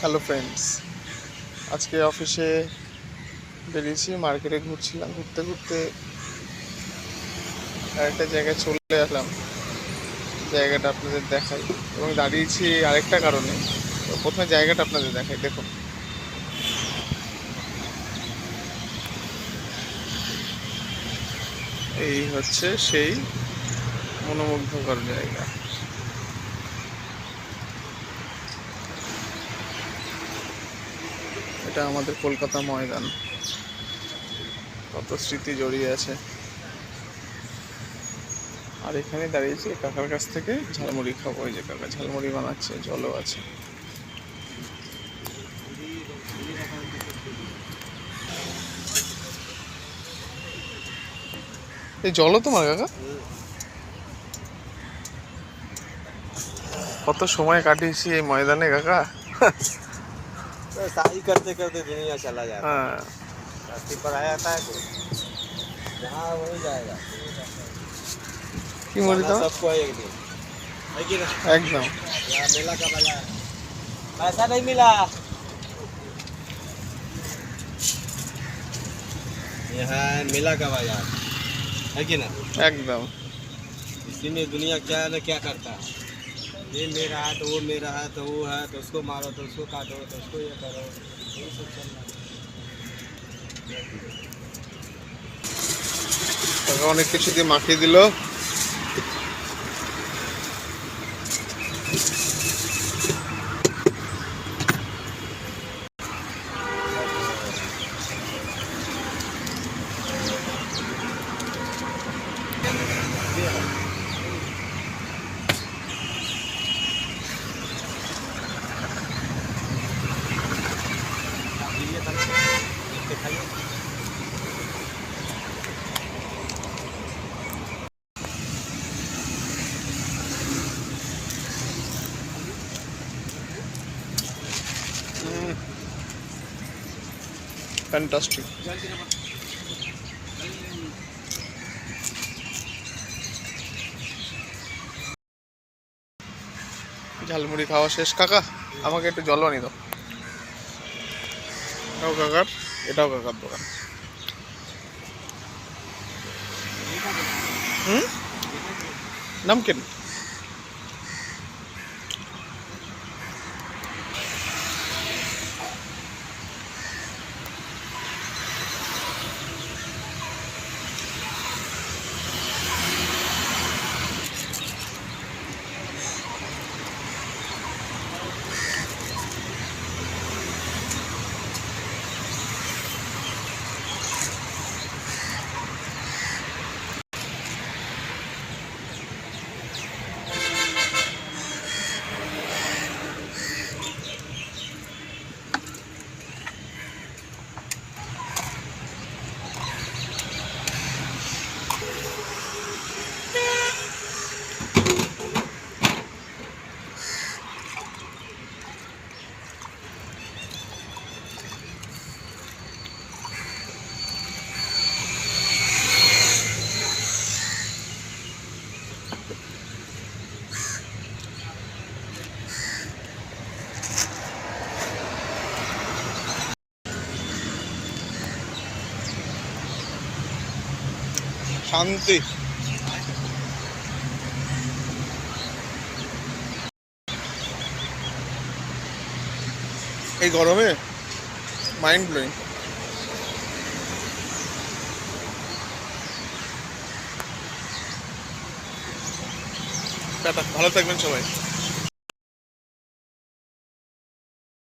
Hello friends আজকে অফিসে বেরিয়েছি মার্কেটে ঘুরছিলাম, ঘুরতে ঘুরতে আরেকটা জায়গায় চলে আসলাম। জায়গাটা আপনাদের দেখাই। এবং দাঁড়িয়েছি আরেকটা কারণে। তো প্রথমে জায়গাটা আপনাদের দেখাই, দেখুন। এই হচ্ছে সেই মনোমুগ্ধকর জায়গা। এটা আমাদের কলকাতা ময়দান। কত স্মৃতি জড়িয়ে আছে। আর এখানে দাঁড়িয়েছি কাকার কাছ থেকে। ঝালমুড়ি খাব, ওই যে কাকা ঝালমুড়ি বানাচ্ছে, জলও আছে। এই জলও তোমার, কাকা? কত সময় কাটিয়েছি এই ময়দানে, কাকা? तो शादी करते करते दुनिया चला जाता हाँ। पर आ जाता है जहाँ वही जाएगा। तो? सबको एक दिन। एकदम। मेला का मज़ा पैसा नहीं मिला। यह मेला का बाज़ार है कि ना एकदम। इसी में दुनिया क्या ना क्या करता है। ये मेरा है तो वो मेरा है तो वो है तो उसको मारो तो उसको काटो तो उसको ये करो यही सब चल रहा है কাকা অনেক কিছু দিয়ে মাখিয়ে দিল ফ্যান্টাস্টিক ঝালমুড়ি খাওয়া শেষ, কাকা? আমাকে একটু জল আনি দাও। এটাও কাকার এটাও কাকার দোকান। হুম? নামকেন? শান্তি। এই গরমে মাইন্ড ব্লোয়িং ভালো থাকবেন সবাই।